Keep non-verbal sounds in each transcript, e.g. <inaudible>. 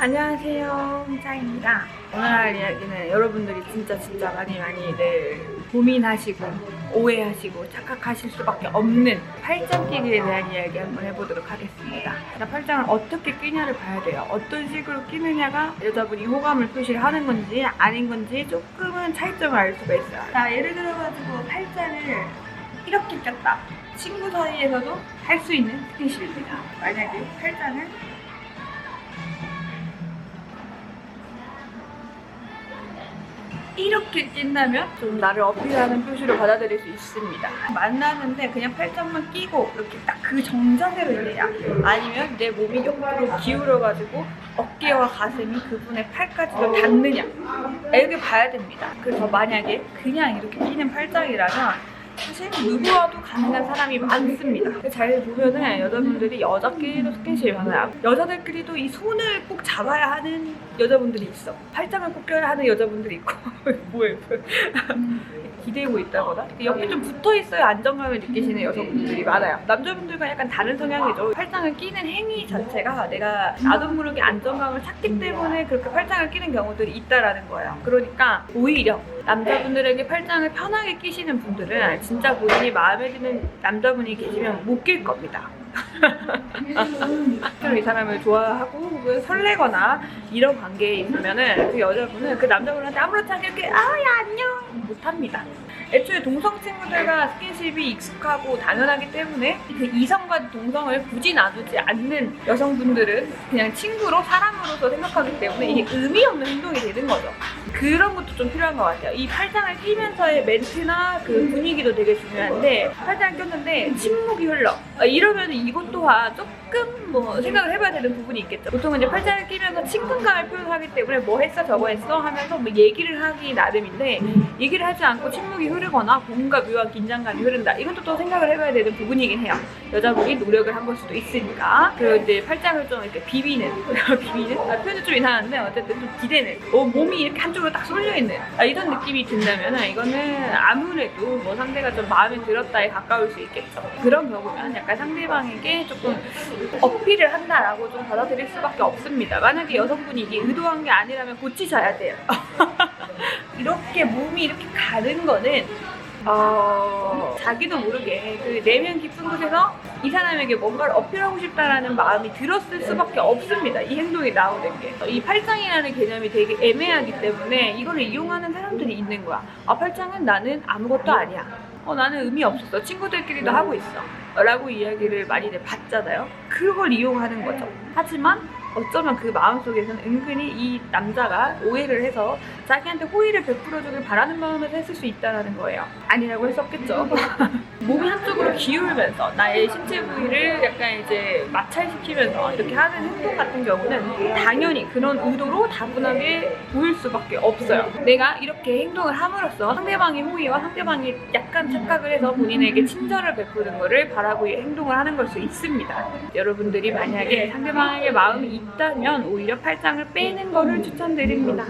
안녕하세요, 홍차입니다. 오늘 할 이야기는 여러분들이 진짜 진짜 많이 많이들 고민하시고 오해하시고 착각하실 수밖에 없는 팔짱 끼기에 대한 이야기 한번 해보도록 하겠습니다. 자, 팔짱을 어떻게 끼냐를 봐야 돼요. 어떤 식으로 끼느냐가 여자분이 호감을 표시를 하는 건지 아닌 건지 조금은 차이점을 알 수가 있어요. 자, 예를 들어가지고 팔짱을 이렇게 꼈다. 친구 사이에서도 할 수 있는 스킨십입니다. 만약에 팔짱을 이렇게 낀다면 좀 나를 어필하는 표시로 받아들일 수 있습니다. 만나는데 그냥 팔짱만 끼고 이렇게 딱 그 정자세로 해야 아니면 내 몸이 옆으로 기울어가지고 어깨와 가슴이 그분의 팔까지도 닿느냐 이렇게 봐야 됩니다. 그래서 만약에 그냥 이렇게 끼는 팔짱이라면 사실 누구와도 가능한 사람이 많습니다. 잘 보면은 여자분들이 여자끼리도 스킨십이 많아요. 여자들끼리도 이 손을 꼭 잡아야 하는 여자분들이 있어. 팔짱을 꼭 껴야 하는 여자분들이 있고 <laughs> 뭐예요? <laughs> 기대고 있다거나 옆에 좀 붙어 있어야 안정감을 느끼시는 여성분들이 많아요. 남자분들과 약간 다른 성향이죠. 팔짱을 끼는 행위 자체가 내가 나도 모르게 안정감을 찾기 때문에 그렇게 팔짱을 끼는 경우들이 있다라는 거예요. 그러니까 오히려 남자분들에게 팔짱을 편하게 끼시는 분들은 진짜 본인이 마음에 드는 남자분이 계시면 못 낄 겁니다. <laughs> 이 사람을 좋아하고 혹은 설레거나 이런 관계에 있으면은 그 여자분은 그 남자분한테 아무렇지 않게 이렇게 아야 안녕 못합니다. 애초에 동성 친구들과 스킨십이 익숙하고 당연하기 때문에 그 이성과 동성을 굳이 나누지 않는 여성분들은 그냥 친구로 사람으로서 생각하기 때문에 이게 의미 없는 행동이 되는 거죠. 그런 것도 좀 필요한 것 같아요. 이 팔짱을 끼면서의 멘트나 그 분위기도 되게 중요한데 팔짱을 꼈는데 침묵이 흘러. 아, 이러면 이것 또한 조금 뭐 생각을 해봐야 되는 부분이 있겠죠. 보통은 이제 팔짱을 끼면서 친근감을 표현하기 때문에 뭐 했어 저거 했어 하면서 뭐 얘기를 하기 나름인데 얘기를 하지 않고 침묵이 흐르거나 뭔가 묘한 긴장감이 흐른다. 이것도 또 생각을 해봐야 되는 부분이긴 해요. 여자분이 노력을 한 걸 수도 있으니까. 그리고 이제 팔짱을 좀 이렇게 비비는, <laughs> 비비는? 아, 표현이 좀 이상한데 어쨌든 좀 기대는. 어, 몸이 이렇게 한쪽 으로 딱 쏠려 있는. 아, 이런 느낌이 든다면 이거는 아무래도 뭐 상대가 좀 마음에 들었다에 가까울 수 있겠죠. 그런 경우면 약간 상대방에게 조금 어필을 한다라고 좀 받아들일 수밖에 없습니다. 만약에 여성분이 이게 의도한 게 아니라면 고치셔야 돼요. <laughs> 이렇게 몸이 이렇게 가는 거는 어, 자기도 모르게 그 내면 깊은 곳에서 이 사람에게 뭔가를 어필하고 싶다라는 마음이 들었을 수밖에 없습니다. 이 행동이 나오는 게. 이 팔짱이라는 개념이 되게 애매하기 때문에 이걸 이용하는 사람들이 있는 거야. 아, 팔짱은 나는 아무것도 아니야. 어, 나는 의미 없었어. 친구들끼리도 하고 있어. 라고 이야기를 많이들 받잖아요. 그걸 이용하는 거죠. 하지만 어쩌면 그 마음속에서는 은근히 이 남자가 오해를 해서 자기한테 호의를 베풀어주길 바라는 마음에서 했을 수 있다는 거예요. 아니라고 했었겠죠. <laughs> 몸이 기울면서 나의 신체 부위를 약간 이제 마찰시키면서 이렇게 하는 행동 같은 경우는 당연히 그런 의도로 다분하게 보일 수밖에 없어요. 내가 이렇게 행동을 함으로써 상대방의 호의와 상대방이 약간 착각을 해서 본인에게 친절을 베푸는 거를 바라고 행동을 하는 걸 수 있습니다. 여러분들이 만약에 상대방에게 마음이 있다면 오히려 팔짱을 빼는 거를 추천드립니다.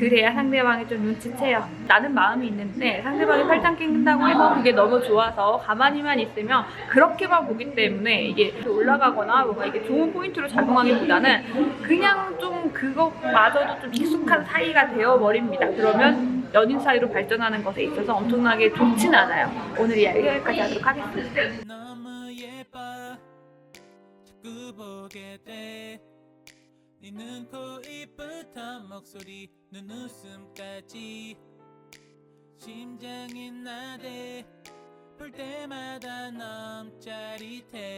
네. 그래야 상대방이 좀 눈치채요. 나는 마음이 있는데 상대방이 팔짱 낀다고 해서 그게 너무 좋아서 가만히만 있으면 그렇게만 보기 때문에 이게 올라가거나 뭔가 이게 좋은 포인트로 작용하기보다는 그냥 좀 그것마저도 좀 익숙한 사이가 되어버립니다. 그러면 연인 사이로 발전하는 것에 있어서 엄청나게 좋진 않아요. 오늘 이야기 여기까지 하도록 하겠습니다. 너무 예뻐 자꾸 보게 돼네 눈, 코, 입부터 목소리, 눈웃음까지 심장이 나대. 볼 때마다 너무 짜릿해